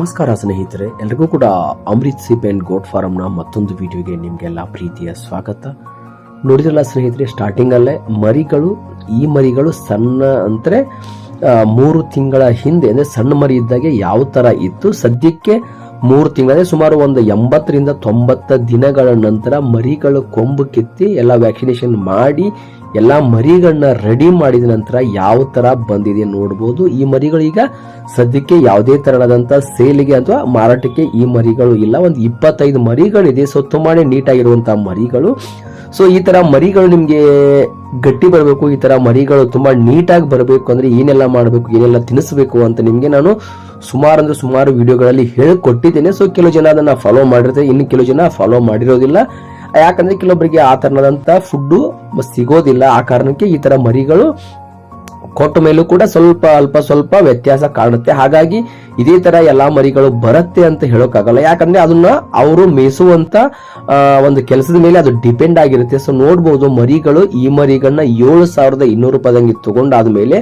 ನಮಸ್ಕಾರ ಸ್ನೇಹಿತರೆ, ಎಲ್ರಿಗೂ ಕೂಡ ಅಮೃತ್ ಸಿಪ್ ಅಂಡ್ ಗೋಟ್ ಫಾರಮ್ನ ಮತ್ತೊಂದು ವಿಡಿಯೋಗೆ ನಿಮಗೆಲ್ಲ ಪ್ರೀತಿಯ ಸ್ವಾಗತ. ನೋಡಿದ್ರಲ್ಲ ಸ್ನೇಹಿತರೆ, ಸ್ಟಾರ್ಟಿಂಗಲ್ಲೇ ಮರಿಗಳು, ಈ ಮರಿಗಳು ಸಣ್ಣ ಅಂದರೆ ಮೂರು ತಿಂಗಳ ಹಿಂದೆ, ಅಂದರೆ ಸಣ್ಣ ಮರಿ ಇದ್ದಾಗೆ ಯಾವ ಥರ ಇತ್ತು, ಸದ್ಯಕ್ಕೆ ಮೂರು ತಿಂಗಳೇ ಸುಮಾರು ಒಂದು ಎಂಬತ್ತರಿಂದ ತೊಂಬತ್ತ ದಿನಗಳ ನಂತರ ಮರಿಗಳು ಕೊಂಬು ಕಿತ್ತಿ ಎಲ್ಲ ವ್ಯಾಕ್ಸಿನೇಷನ್ ಮಾಡಿ ಎಲ್ಲ ಮರಿಗಳನ್ನ ರೆಡಿ ಮಾಡಿದ ನಂತರ ಯಾವ ತರ ಬಂದಿದೆ ನೋಡ್ಬೋದು. ಈ ಮರಿಗಳು ಈಗ ಸದ್ಯಕ್ಕೆ ಯಾವುದೇ ತರಹದಂತ ಸೇಲಿಗೆ ಅಥವಾ ಮಾರಾಟಕ್ಕೆ ಈ ಮರಿಗಳು ಇಲ್ಲ. ಒಂದು ಇಪ್ಪತ್ತೈದು ಮರಿಗಳಿದೆ. ಸೊ ತುಂಬಾನೇ ನೀಟಾಗಿರುವಂತಹ ಮರಿಗಳು. ಸೊ ಈ ತರ ಮರಿಗಳು ನಿಮ್ಗೆ ಗಟ್ಟಿ ಬರಬೇಕು. ಈ ತರ ಮರಿಗಳು ತುಂಬಾ ನೀಟಾಗಿ ಬರಬೇಕು. ಅಂದ್ರೆ ಏನೆಲ್ಲ ಮಾಡಬೇಕು, ಏನೆಲ್ಲ ತಿನ್ನಿಸಬೇಕು ಅಂತ ನಿಮ್ಗೆ ನಾನು ಸುಮಾರು ಅಂದ್ರೆ ಸುಮಾರು ವಿಡಿಯೋಗಳಲ್ಲಿ ಹೇಳಿಕೊಟ್ಟಿದ್ದೇನೆ. ಸೊ ಕೆಲವು ಜನ ಅದನ್ನ ಫಾಲೋ ಮಾಡಿರ್ತಾರೆ. ಇನ್ನು ಕೆಲವು ಜನ ಫಾಲೋ ಮಾಡಿರೋದಿಲ್ಲ. ಯಾಕಂದ್ರೆ ಕೆಲವೊಬ್ಬರಿಗೆ ಆ ತರನಾದಂತ ಫುಡ್ ಸಿಗೋದಿಲ್ಲ. ಆ ಕಾರಣಕ್ಕೆ ಈ ತರ ಮರಿಗಳು ಕೊಟ್ಟ ಮೇಲೂ ಕೂಡ ಸ್ವಲ್ಪ ಅಲ್ಪ ಸ್ವಲ್ಪ ವ್ಯತ್ಯಾಸ ಕಾಣುತ್ತೆ. ಹಾಗಾಗಿ ಇದೇ ತರ ಎಲ್ಲಾ ಮರಿಗಳು ಬರುತ್ತೆ ಅಂತ ಹೇಳೋಕ್ಕಾಗಲ್ಲ. ಯಾಕಂದ್ರೆ ಅದನ್ನ ಅವರು ಮೇಯಿಸುವಂತ ಒಂದು ಕೆಲಸದ ಮೇಲೆ ಅದು ಡಿಪೆಂಡ್ ಆಗಿರುತ್ತೆ. ಸೊ ನೋಡ್ಬೋದು ಮರಿಗಳು ಈ ಮರಿಗಳನ್ನ ಏಳು ಸಾವಿರದ ಇನ್ನೂರು ರೂಪಾಯಿದಂಗೆ ತಗೊಂಡಾದ್ಮೇಲೆ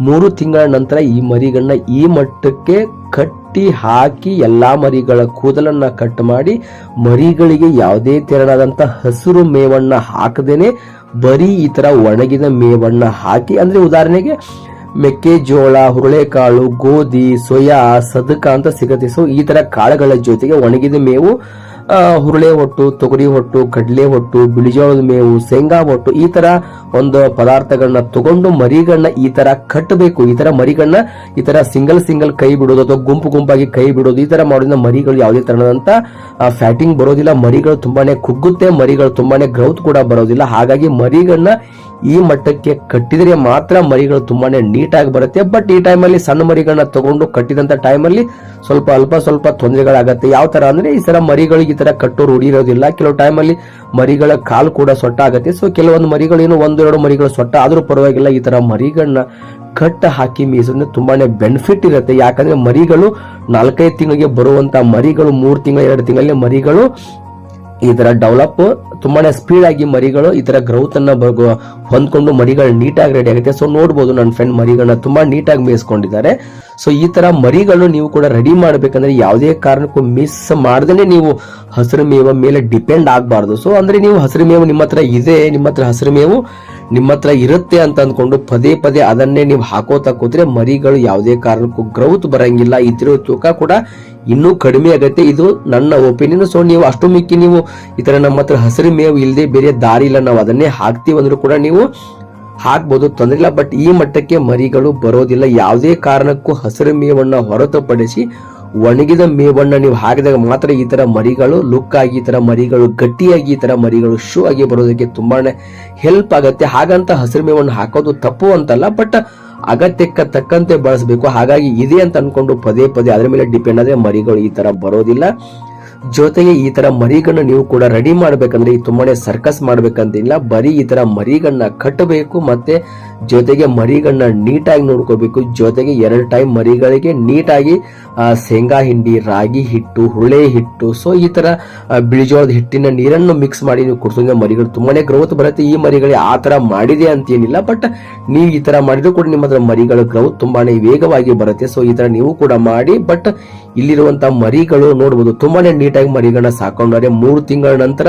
ಮೂರು ತಿಂಗಳ ನಂತರ ಈ ಮರಿಗಳನ್ನ ಈ ಮಟ್ಟಕ್ಕೆ ಕಟ್ಟಿ ಹಾಕಿ ಎಲ್ಲಾ ಮರಿಗಳ ಕೂದಲನ್ನ ಕಟ್ ಮಾಡಿ ಮರಿಗಳಿಗೆ ಯಾವುದೇ ತೆರನಾದಂತ ಹಸಿರು ಮೇವನ್ನ ಹಾಕದೇನೆ, ಬರೀ ಈ ತರ ಒಣಗಿದ ಮೇವನ್ನ ಹಾಕಿ, ಅಂದ್ರೆ ಉದಾಹರಣೆಗೆ ಮೆಕ್ಕೆಜೋಳ, ಹುರುಳೆಕಾಳು, ಗೋಧಿ, ಸೋಯಾ, ಸದಕ ಅಂತ ಸಿಗುತ್ತೆ. ಸೊ ಈ ತರ ಕಾಳುಗಳ ಜೊತೆಗೆ ಒಣಗಿದ ಮೇವು ಹುರುಳೆ ಹೊಟ್ಟು, ತೊಗರಿ ಹೊಟ್ಟು, ಕಡಲೆ ಹೊಟ್ಟು, ಬಿಳಿಜೋಳದ ಮೇವು, ಶೇಂಗಾ ಹೊಟ್ಟು, ಈ ತರ ಒಂದು ಪದಾರ್ಥಗಳನ್ನ ತಗೊಂಡು ಮರಿಗಳನ್ನ ಈ ತರ ಕಟ್ಟಬೇಕು ಈ ತರ ಮರಿಗಳನ್ನ ಈ ತರ ಸಿಂಗಲ್ ಸಿಂಗಲ್ ಕೈ ಬಿಡೋದು ಅಥವಾ ಗುಂಪು ಗುಂಪಾಗಿ ಕೈ ಬಿಡೋದು, ಈ ತರ ಮಾಡೋದ್ರಿಂದ ಮರಿಗಳು ಯಾವುದೇ ತರಹದಂತ ಫ್ಯಾಟಿಂಗ್ ಬರೋದಿಲ್ಲ. ಮರಿಗಳು ತುಂಬಾನೇ ಕುಗ್ಗುತ್ತೆ, ಮರಿಗಳು ತುಂಬಾನೇ ಗ್ರೌತ್ ಕೂಡ ಬರೋದಿಲ್ಲ. ಹಾಗಾಗಿ ಮರಿಗಳನ್ನ ಈ ಮಟ್ಟಕ್ಕೆ ಕಟ್ಟಿದ್ರೆ ಮಾತ್ರ ಮರಿಗಳು ತುಂಬಾನೇ ನೀಟಾಗಿ ಬರುತ್ತೆ. ಬಟ್ ಈ ಟೈಮಲ್ಲಿ ಸಣ್ಣ ಮರಿಗಳನ್ನ ತಗೊಂಡು ಕಟ್ಟಿದಂತ ಟೈಮಲ್ಲಿ ಸ್ವಲ್ಪ ಅಲ್ಪ ಸ್ವಲ್ಪ ತೊಂದರೆಗಳಾಗತ್ತೆ. ಯಾವ ತರ ಅಂದ್ರೆ ಈ ತರ ಮರಿಗಳಿಗೆ ತರ ಕಟ್ಟು ರೂಢಿ ಇರೋದಿಲ್ಲ ಕೆಲವು ಟೈಮಲ್ಲಿ ಮರಿಗಳ ಕಾಲು ಕೂಡ ಸೊಟ್ಟ ಆಗತ್ತೆ ಸೊ ಕೆಲವೊಂದು ಮರಿಗಳು ಏನು ಒಂದೆರಡು ಮರಿಗಳು ಸೊಟ್ಟ ಆದ್ರೂ ಪರವಾಗಿಲ್ಲ. ಈ ತರ ಮರಿಗಳನ್ನ ಕಟ್ ಹಾಕಿ ಮೀಸೋದ್ರೆ ತುಂಬಾನೇ ಬೆನಿಫಿಟ್ ಇರುತ್ತೆ. ಯಾಕಂದ್ರೆ ಮರಿಗಳು ನಾಲ್ಕೈದು ತಿಂಗಳಿಗೆ ಬರುವಂತ ಮರಿಗಳು ಮೂರು ತಿಂಗಳ, ಎರಡು ತಿಂಗಳಲ್ಲಿ ಮರಿಗಳು ಈ ತರ ಡೆವಲಪ್ ತುಂಬಾನೇ ಸ್ಪೀಡ್ ಆಗಿ ಮರಿಗಳು ಈ ತರ ಗ್ರೌತ್ ಅನ್ನ ಹೊಂದ್ಕೊಂಡು ಮರಿಗಳು ನೀಟಾಗಿ ರೆಡಿ ಆಗುತ್ತೆ. ಸೊ ನೋಡ್ಬೋದು ನನ್ನ ಫ್ರೆಂಡ್ ಮರಿಗಳನ್ನ ತುಂಬಾ ನೀಟಾಗಿ ಮೇಯಿಸ್ಕೊಂಡಿದ್ದಾರೆ. ಸೊ ಈ ತರ ಮರಿಗಳು ನೀವು ಕೂಡ ರೆಡಿ ಮಾಡ್ಬೇಕಂದ್ರೆ ಯಾವುದೇ ಕಾರಣಕ್ಕೂ ಮಿಸ್ ಮಾಡ್ದೇನೆ ನೀವು ಹಸಿರು ಮೇವ ಮೇಲೆ ಡಿಪೆಂಡ್ ಆಗಬಾರ್ದು. ಸೊ ಅಂದ್ರೆ ನೀವು ಹಸಿರು ಮೇವು ನಿಮ್ಮ ಹತ್ರ ಇದೆ, ನಿಮ್ಮ ಹತ್ರ ಹಸಿರು ಮೇವು ನಿಮ್ಮ ಹತ್ರ ಇರುತ್ತೆ ಅಂತ ಅಂದ್ಕೊಂಡು ಪದೇ ಪದೇ ಅದನ್ನೇ ನೀವು ಹಾಕೋತಾ ಕೂತ್ರೆ ಮರಿಗಳು ಯಾವುದೇ ಕಾರಣಕ್ಕೂ ಗ್ರೌತ್ ಬರಂಗಿಲ್ಲ. ಇದ್ರ ತೂಕ ಕೂಡ ಇನ್ನೂ ಕಡಿಮೆ ಆಗುತ್ತೆ. ಇದು ನನ್ನ ಒಪಿನಿಯನ್ ಸೊ ನೀವು ಅಷ್ಟು ಮಿಕ್ಕಿ ನೀವು ಈ ತರ ನಮ್ಮ ಹತ್ರ ಹಸಿರು ಮೇವು ಇಲ್ಲದೆ ಬೇರೆ ದಾರಿ ಇಲ್ಲ. ನಾವು ಅದನ್ನೇ ಹಾಕ್ತೀವಿ ಅಂದ್ರೂ ಕೂಡ ನೀವು ಹಾಕ್ಬೋದು, ತೊಂದರೆ ಇಲ್ಲ. ಬಟ್ ಈ ಮಟ್ಟಕ್ಕೆ ಮರಿಗಳು ಬರೋದಿಲ್ಲ. ಯಾವುದೇ ಕಾರಣಕ್ಕೂ ಹಸಿರು ಮೇವನ್ನ ಹೊರತುಪಡಿಸಿ ಒಣಗಿದ ಮೇವನ್ನ ನೀವು ಹಾಕಿದಾಗ ಮಾತ್ರ ಈ ತರ ಮರಿಗಳು ಲುಕ್ ಆಗಿ, ಈ ತರ ಮರಿಗಳು ಗಟ್ಟಿಯಾಗಿ, ಈ ತರ ಮರಿಗಳು ಶೂ ಆಗಿ ಬರೋದಕ್ಕೆ ತುಂಬಾನೇ ಹೆಲ್ಪ್ ಆಗುತ್ತೆ. ಹಾಗಂತ ಹಸಿರು ಮೇವನ್ನು ಹಾಕೋದು ತಪ್ಪು ಅಂತಲ್ಲ ಬಟ್ ಅಗತ್ಯಕ್ಕೆ ತಕ್ಕಂತೆ ಬಳಸಬೇಕು. ಹಾಗಾಗಿ ಇದೆ ಅಂತ ಅನ್ಕೊಂಡು ಪದೇ ಪದೇ ಅದ್ರ ಮೇಲೆ ಡಿಪೆಂಡ್ ಆದ್ರೆ ಮರಿಗಳು ಈ ತರ ಬರೋದಿಲ್ಲ. ಜೊತೆಗೆ ಈ ತರ ಮರಿಗಳನ್ನ ನೀವು ಕೂಡ ರೆಡಿ ಮಾಡ್ಬೇಕಂದ್ರೆ ಈ ತುಂಬಾನೇ ಸರ್ಕಸ್ ಮಾಡ್ಬೇಕಂತಿಲ್ಲ. ಬರೀ ಈ ತರ ಮರಿಗಳನ್ನ ಕಟ್ಟಬೇಕು, ಮತ್ತೆ ಜೊತೆಗೆ ಮರಿಗಳನ್ನ ನೀಟಾಗಿ ನೋಡ್ಕೋಬೇಕು. ಜೊತೆಗೆ ಎರಡು ಟೈಮ್ ಮರಿಗಳಿಗೆ ನೀಟಾಗಿ ಆ, ಶೇಂಗಾ ಹಿಂಡಿ ರಾಗಿ ಹಿಟ್ಟು ಹುಳೆ ಹಿಟ್ಟು ಸೊ ಈ ತರ ಬಿಳಿಜೋಳದ ಹಿಟ್ಟಿನ ನೀರನ್ನು ಮಿಕ್ಸ್ ಮಾಡಿ ನೀವು ಕುಡಿಸೋದ್ರೆ ಮರಿಗಳು ತುಂಬಾನೇ ಗ್ರೌತ್ ಬರುತ್ತೆ. ಈ ಮರಿಗಳಿಗೆ ಆ ತರ ಮಾಡಿದೆ ಅಂತೇನಿಲ್ಲ ಬಟ್ ನೀವು ಈ ತರ ಮಾಡಿದ್ರು ಕೂಡ ನಿಮ್ಮ ಹತ್ರ ಮರಿಗಳ ಗ್ರೌತ್ ತುಂಬಾನೇ ವೇಗವಾಗಿ ಬರುತ್ತೆ. ಸೊ ಈ ತರ ನೀವು ಕೂಡ ಮಾಡಿ ಬಟ್ ಇಲ್ಲಿರುವಂತಹ ಮರಿಗಳು ನೋಡಬಹುದು ತುಂಬಾನೇ ನೀಟಾಗಿ ಮರಿಗಳನ್ನ ಸಾಕೊಂಡ್ರೆ ಮೂರು ತಿಂಗಳ ನಂತರ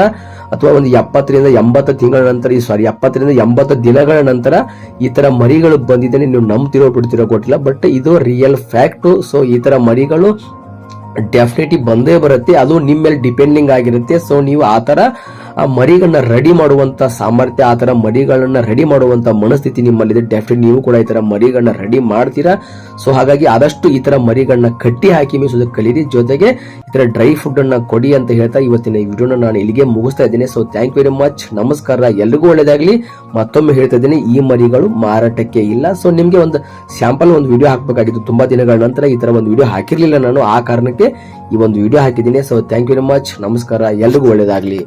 ಅಥವಾ ಒಂದು ಎಪ್ಪತ್ತರಿಂದ ಎಂಬತ್ತು ತಿಂಗಳ ನಂತರ ಈ ಸಾರಿ ಎಪ್ಪತ್ತರಿಂದ ಎಂಬತ್ತು ದಿನಗಳ ನಂತರ ಈ ತರ ಮರಿಗಳು ಬಂದಿದ್ದೇನೆ ನೀವು ನಂಬ್ತಿರೋ ಬಿಡ್ತಿರೋ ಗೊತ್ತಿಲ್ಲ ಬಟ್ ಇದು ರಿಯಲ್ ಫ್ಯಾಕ್ಟ್ ಸೊ ಈ ತರ ಮರಿಗಳು ಡೆಫಿನೆಟ್ಲಿ ಬಂದೇ ಬರುತ್ತೆ. ಅದು ನಿಮ್ಮ ಮೇಲೆ ಡಿಪೆಂಡಿಂಗ್ ಆಗಿರುತ್ತೆ. ಸೊ ನೀವು ಆ ತರ ಆ ಮರಿಗಳನ್ನ ರೆಡಿ ಮಾಡುವಂತ ಸಾಮರ್ಥ್ಯ, ಆ ತರ ಮರಿಗಳನ್ನ ರೆಡಿ ಮಾಡುವಂತ ಮನಸ್ಥಿತಿ ನಿಮ್ಮಲ್ಲಿದೆ. ಡೆಫಿನೆಟ್ ನೀವು ಕೂಡ ಈ ತರ ಮರಿಗಳನ್ನ ರೆಡಿ ಮಾಡ್ತೀರಾ. ಸೊ ಹಾಗಾಗಿ ಆದಷ್ಟು ಈ ತರ ಮರಿಗಳನ್ನ ಕಟ್ಟಿ ಹಾಕಿ ಮೀಸೋದು ಕಲೀರಿ. ಜೊತೆಗೆ ಈ ತರ ಡ್ರೈ ಫುಡ್ ಅನ್ನ ಕೊಡಿ ಅಂತ ಹೇಳ್ತಾ ಇವತ್ತಿನ ಈ ವಿಡಿಯೋನ ನಾನು ಇಲ್ಲಿಗೆ ಮುಗಿಸ್ತಾ ಇದ್ದೀನಿ. So thank you very much ನಮಸ್ಕಾರ. ಎಲ್ರಿಗೂ ಒಳ್ಳೇದಾಗ್ಲಿ ಮತ್ತೊಮ್ಮೆ ಹೇಳ್ತಾ ಇದ್ದೀನಿ, ಈ ಮರಿಗಳು ಮಾರಾಟಕ್ಕೆ ಇಲ್ಲ. ಸೊ ನಿಮ್ಗೆ ಒಂದು ಸ್ಯಾಂಪಲ್ ಒಂದು ವಿಡಿಯೋ ಹಾಕಬೇಕಾಗಿತ್ತು ತುಂಬಾ ದಿನಗಳ ನಂತರ ಈ ತರ ಒಂದು ವಿಡಿಯೋ ಹಾಕಿರ್ಲಿಲ್ಲ ನಾನು. ಆ ಕಾರಣಕ್ಕೆ ಈ ಒಂದು ವಿಡಿಯೋ ಹಾಕಿದ್ದೀನಿ. So thank you very much ನಮಸ್ಕಾರ. ಎಲ್ರಿಗೂ ಒಳ್ಳೇದಾಗ್ಲಿ